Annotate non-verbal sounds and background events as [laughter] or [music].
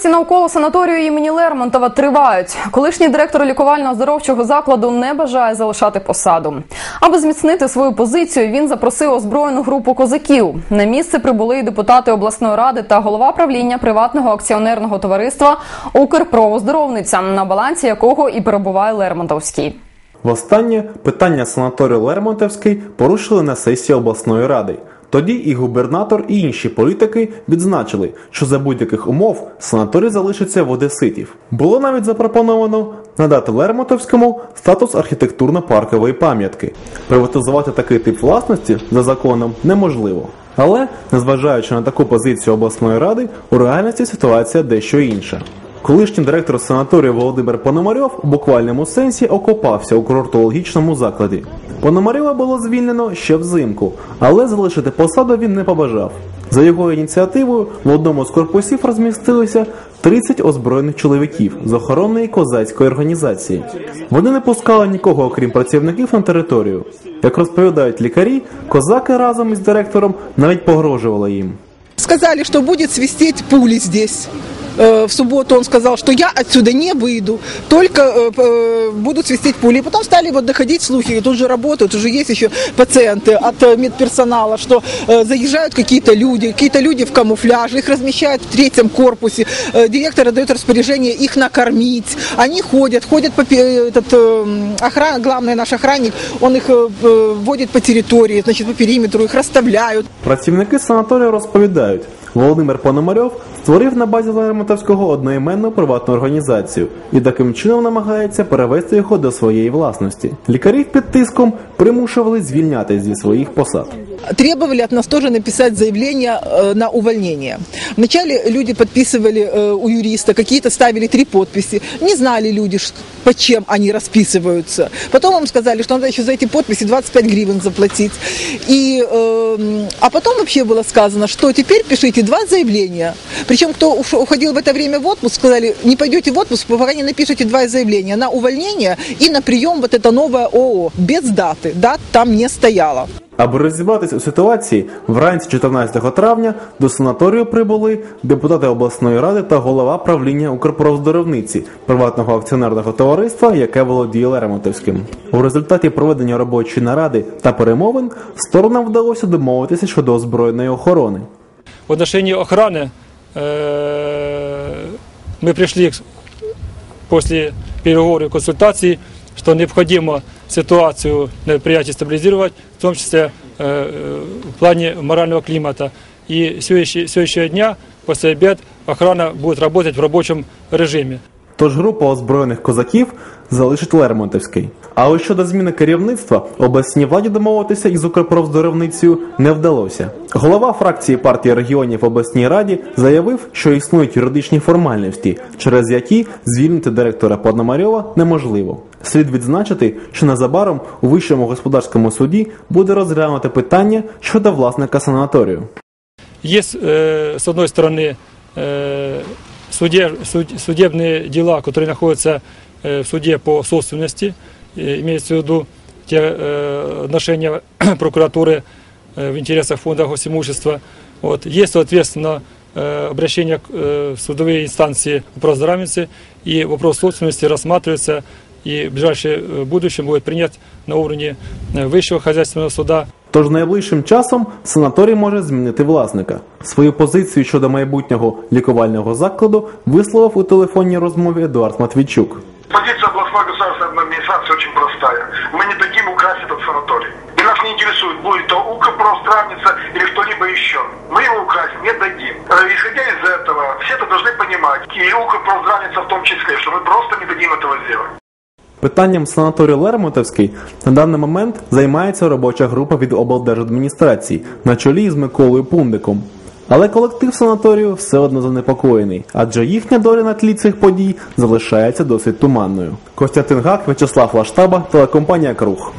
Активності навколо санаторію імені Лермонтова тривають. Колишній директор лікувально-оздоровчого закладу не бажає залишати посаду. Аби зміцнити свою позицію, він запросив озброєну групу козаків. На місце прибули і депутати обласної ради та голова правління приватного акціонерного товариства Укрпровоздоровниця, на балансі якого і перебуває Лермонтовський. Востаннє питання санаторію Лермонтовський порушили на сесії обласної ради. Тоді і губернатор, і інші політики відзначили, що за будь-яких умов санаторій залишиться в Одеситів. Було навіть запропоновано надати Лермонтовському статус архітектурно-паркової пам'ятки. Приватизувати такий тип власності за законом неможливо. Але, незважаючи на таку позицію обласної ради, у реальності ситуація дещо інша. Колишній директор санаторію Володимир Пономарьов у буквальному сенсі окопався у курортологічному закладі. Пономарьова було звільнено ще взимку, але залишити посаду він не побажав. За його ініціативою в одному з корпусів розмістилися 30 озброєних чоловіків з охоронної козацької організації. Вони не пускали нікого, окрім працівників на територію. Як розповідають лікарі, козаки разом із директором навіть погрожували їм. Сказали, что будет свистеть пули здесь. Э, В субботу он сказал, что я отсюда не выйду, только э, п- э, будут свистеть пули. И потом стали вот доходить слухи, и тут же работают, уже есть еще пациенты от э, медперсонала, что э, заезжают какие-то люди, какие-то люди в камуфляже, их размещают в третьем корпусе, Э, директор дает распоряжение их накормить. Они ходят, ходят по пе- этот э, охрана, главный наш охранник, он их э, э, водит по территории, значит, по периметру, их расставляют. Працівники санаторію розповідають, Володимир Пономарьов створив на базі Лермонтовського одноіменну приватну організацію і таким чином намагається перевести його до своєї власності. Лікарів під тиском примушували звільняти зі своїх посад. Требовали от нас тоже написать заявление э, на увольнение. Вначале люди подписывали э, у юриста, какие-то ставили три подписи. Не знали люди, по чем они расписываются. Потом им сказали, что надо еще за эти подписи 25 гривен заплатить. И, э, а потом вообще было сказано, что теперь пишите два заявления. Причем кто уходил в это время в отпуск, сказали, не пойдете в отпуск, пока не напишите два заявления на увольнение и на прием вот это новое ООО без даты. Дат там не стояло. Аби розібратись у ситуації, вранці 14 травня до санаторію прибули депутати обласної ради та голова правління Укрпроздоровниці приватного акціонерного товариства, яке володіє Лермонтовським. У результаті проведення робочої наради та перемовин сторонам вдалося домовитися щодо озброєної охорони. В отношении охраны э, мы пришли к- после переговоров и консультаций, что необходимо ситуацию на предприятии стабилизировать, в том числе э, э, в плане морального климата. И следующего дня, после обед, охрана будет работать в рабочем режиме. Тож група озброєних козаків залишить Лермонтовський. Але щодо зміни керівництва, обласній владі домовитися із Укрпроздоровницею не вдалося. Голова фракції партії регіонів в обласній раді заявив, що існують юридичні формальності, через які звільнити директора Пономарьова неможливо. Слід відзначити, що незабаром у вищому господарському суді буде розглянути питання щодо власника санаторію. Есть, э, с одной стороны, э, суде- суд- судебные дела, которые находятся э, в суде по собственности, э, имеется в виду те э, отношения [coughs] прокуратуры э, в интересах фонда госимущества. Вот. Есть, соответственно, э, обращение к, э, в судовые инстанции вопрос здравницы, и вопрос собственности рассматривается и в ближайшем э, будущем будет принят на уровне э, высшего хозяйственного суда. Тож найближчим часом санаторій може змінити власника. Свою позицію щодо майбутнього лікувального закладу висловив у телефонній розмові Едуард Матвійчук. Позиция областной государственной администрации очень простая. Мы не дадим украсть этот санаторий. И нас не интересует, будет то Укрпространница или кто-либо еще. Мы его украсть не дадим. Э, Исходя из этого, все это должны понимать, и Укрпространница в том числе, что Питанням санаторію Лермонтовський на даний момент займається робоча група від облдержадміністрації на чолі з Миколою Пундиком. Але колектив санаторію все одно занепокоєний, адже їхня доля на тлі цих подій залишається досить туманною. Костянтин Гак, В'ячеслав Лаштаба, телекомпанія Круг.